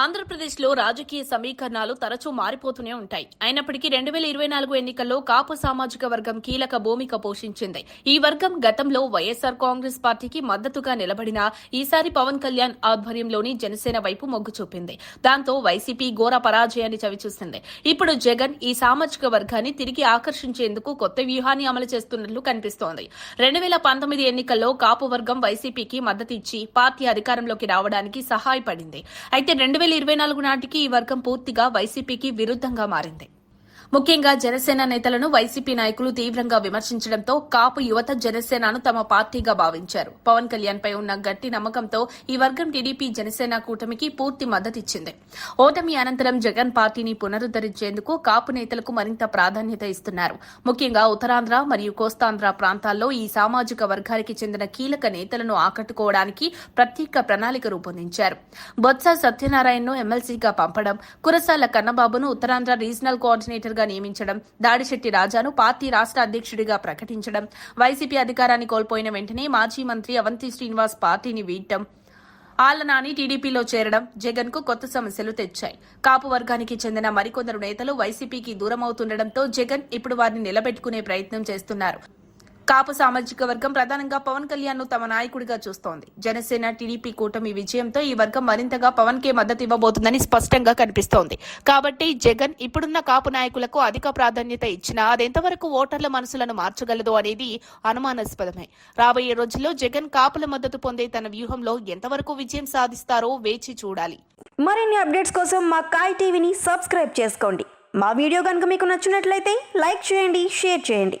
ఆంధ్రప్రదేశ్లో రాజకీయ సమీకరణాలు తరచూ మారిపోతూనే ఉంటాయి. అయినప్పటికీ రెండు వేల ఇరవై నాలుగు ఎన్నికల్లో కాపు సామాజిక వర్గం కీలక భూమిక పోషించింది. ఈ వర్గం గతంలో వైఎస్సార్ కాంగ్రెస్ పార్టీకి మద్దతుగా నిలబడిన ఈసారి పవన్ కళ్యాణ్ ఆధ్వర్యంలోని జనసేన వైపు మొగ్గు చూపింది. దాంతో వైసీపీ ఘోర పరాజయాన్ని చవిచూసింది. ఇప్పుడు జగన్ ఈ సామాజిక వర్గాన్ని తిరిగి ఆకర్షించేందుకు కొత్త వ్యూహాన్ని అమలు చేస్తున్నట్లు కనిపిస్తోంది. రెండు వేల పంతొమ్మిది ఎన్నికల్లో కాపు వర్గం వైసీపీకి మద్దతు ఇచ్చి పార్టీ అధికారంలోకి రావడానికి సహాయపడింది. అయితే రెండు వేల ఇరవై నాలుగు నాటికి ఈ వర్గం పూర్తిగా వైసీపీకి విరుద్ధంగా మారింది. ముఖ్యంగా జనసేన నేతలను వైసీపీ నాయకులు తీవ్రంగా విమర్శించడంతో కాపు యువత జనసేనను తమ పార్టీగా భావించారు. పవన్ కళ్యాణ్ పై ఉన్న గట్టి నమ్మకంతో ఈ వర్గం టీడీపీ జనసేన కూటమికి పూర్తి మద్దతిచ్చింది. ఓటమి అనంతరం జగన్ పార్టీని పునరుద్దరించేందుకు కాపు నేతలకు మరింత ప్రాధాన్యత ఇస్తున్నారు. ముఖ్యంగా ఉత్తరాంధ్ర మరియు కోస్తాంధ్ర ప్రాంతాల్లో ఈ సామాజిక వర్గానికి చెందిన కీలక నేతలను ఆకట్టుకోవడానికి ప్రత్యేక ప్రణాళిక రూపొందించారు. బొత్స సత్యనారాయణను ఎమ్మెల్సీగా పంపడం కురసాల కన్నబాబును ఉత్తరాంధ్ర రీజనల్ కోఆర్డినేటర్గా గా నియమించడం దాడిశెట్టి రాజాను పార్టీ రాష్ట్ర అధ్యక్షుడిగా ప్రకటించడం వైసీపీ అధికారాన్ని కోల్పోయిన వెంటనే మాజీ మంత్రి అవంతి శ్రీనివాస్ పార్టీని వీడటం ఆళ్ళనాని టీడీపీలో చేరడం జగన్కు కొత్త సమస్యలు తెచ్చాయి. కాపు వర్గానికి చెందిన మరికొందరు నేతలు వైసీపీకి దూరమవుతుండటంతో జగన్ ఇప్పుడు వారిని నిలబెట్టుకునే ప్రయత్నం చేస్తున్నారు. కాపు సామాజిక వర్గం ప్రధానంగా పవన్ కళ్యాణ్ను తమ నాయకుడిగా చూస్తోంది. జనసేన టీడీపీ కూటమి విజయంతో ఈ వర్గం మరింతగా పవన్ కే మద్దతు ఇవ్వబోతుందని స్పష్టంగా కనిపిస్తోంది. కాబట్టి జగన్ ఇప్పుడున్న కాపు నాయకులకు అధిక ప్రాధాన్యత ఇచ్చినా అదెంతవరకు ఓటర్ల మనసులను మార్చగలదో అనేది అనుమానాస్పదమే. రాబోయే రోజుల్లో జగన్ కాపుల మద్దతు పొందే తన వ్యూహంలో ఎంతవరకు విజయం సాధిస్తారో వేచి చూడాలి. మరిన్ని అప్డేట్స్ కోసం మా కాయ్ టీవీని సబ్స్క్రైబ్ చేసుకోండి. మా వీడియో కనుక మీకు నచ్చినట్లయితే లైక్ చేయండి షేర్ చేయండి.